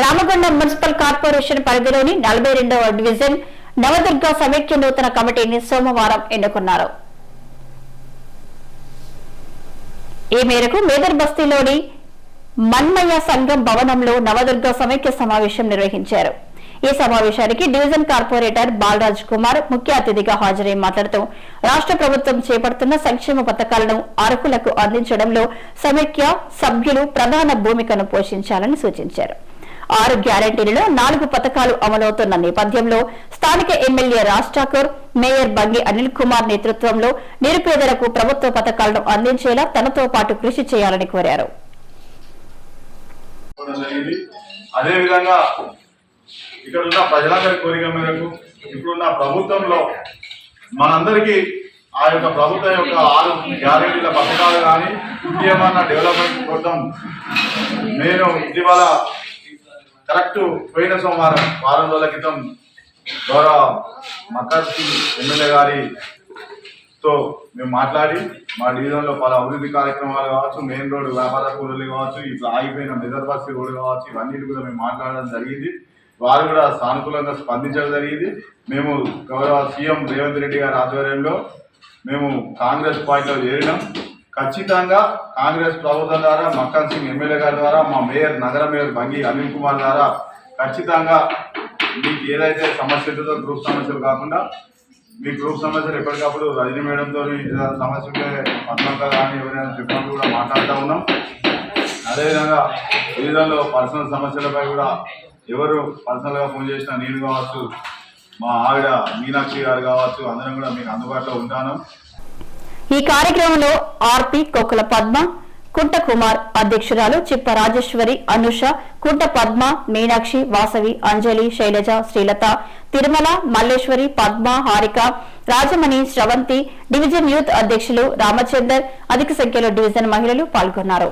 Ramagundam municipal corporation పరిధిలోని నలభై రెండవ డివిజన్ నవదుర్గ సమైక్య నూతన కమిటీని సోమవారం ఎన్నుకున్నారు. ఈ మేరకు మేదర్ బస్తీలోని మన్మయ్య సంఘం భవనంలో నవదుర్గ సమైక్య సమావేశం నిర్వహించారు. ఈ సమావేశానికి డివిజన్ కార్పొరేటర్ బాలరాజ్ కుమార్ ముఖ్య అతిథిగా హాజరై మాట్లాడుతూ రాష్ట్ర ప్రభుత్వం చేపడుతున్న సంక్షేమ పథకాలను అర్హులకు అందించడంలో సమైక్య సభ్యులు ప్రధాన భూమికను పోషించాలని సూచించారు. ఆరు గ్యారంటీలలో నాలుగు పథకాలు అమలవుతున్న నేపథ్యంలో స్థానిక ఎమ్మెల్యే రాజ్ ఠాకూర్ మేయర్ బంగి అనిల్ కుమార్ నేతృత్వంలో నిరుపేదలకు ప్రభుత్వ పథకాలను అందించేలా తనతో పాటు కృషి చేయాలని కోరారు. అదేవిధంగా ఇక్కడ ప్రజలందరి కోరిక మేరకు ఇప్పుడున్న ప్రభుత్వంలో మనందరికీ ఆ యొక్క ప్రభుత్వం యొక్క ఆరు గ్యారెంటీల పథకాలు కానీ ఇంకేమన్నా డెవలప్మెంట్ కోసం నేను ఇటీవల కరెక్ట్ పోయిన సోమవారం వారం రోజుల క్రితం గౌరవ మకర్ ఎమ్మెల్యే గారి తో మేము మాట్లాడి మా డివిజన్లో పలు అభివృద్ధి కార్యక్రమాలు కావచ్చు మెయిన్ రోడ్ వ్యాపార కూలీలు కావచ్చు ఇట్లా ఆగిపోయిన మెదర్ బస్సు రోడ్డు కావచ్చు ఇవన్నీ కూడా మేము మాట్లాడడం జరిగింది. వారు కూడా సానుకూలంగా స్పందించడం జరిగింది. మేము గౌరవ సీఎం రేవంత్ రెడ్డి గారి ఆధ్వర్యంలో మేము కాంగ్రెస్ పార్టీలో చేరినాం. ఖచ్చితంగా కాంగ్రెస్ ప్రభుత్వం ద్వారా మక్కన్ సింగ్ ఎమ్మెల్యే గారి ద్వారా మా మేయర్ నగర మేయర్ బంగి అనిల్ కుమార్ ద్వారా ఖచ్చితంగా మీకు ఏదైతే సమస్య ఉంటుందో గ్రూప్ సమస్యలు కాకుండా మీ గ్రూప్ సమస్యలు ఎప్పటికప్పుడు రజనీ మేడంతో సమస్యలే ఉంటే పద్మక కానీ ఎవరైనా చెప్పినప్పుడు కూడా మాట్లాడుతూ ఉన్నాం. అదేవిధంగా వివిధంలో పర్సనల్ సమస్యలపై కూడా ఎవరు పర్సనల్గా ఫోన్ చేసినా నేను కావచ్చు మా ఆవిడ మీనాక్షి గారు కావచ్చు అందరం కూడా మీకు అందుబాటులో ఉంటాను. ఈ కార్యక్రమంలో ఆర్పి కొక్కుల పద్మ కుంట కుమార్ అధ్యక్షురాలు చిప్ప రాజేశ్వరి అనుష కుంట పద్మ మీనాక్షి వాసవి అంజలి శైలజ శ్రీలత తిరుమల మల్లేశ్వరి పద్మ హారిక రాజమణి శ్రవంతి డివిజన్ యూత్ అధ్యక్షులు రామచందర్ అధిక సంఖ్యలో డివిజన్ మహిళలు పాల్గొన్నారు.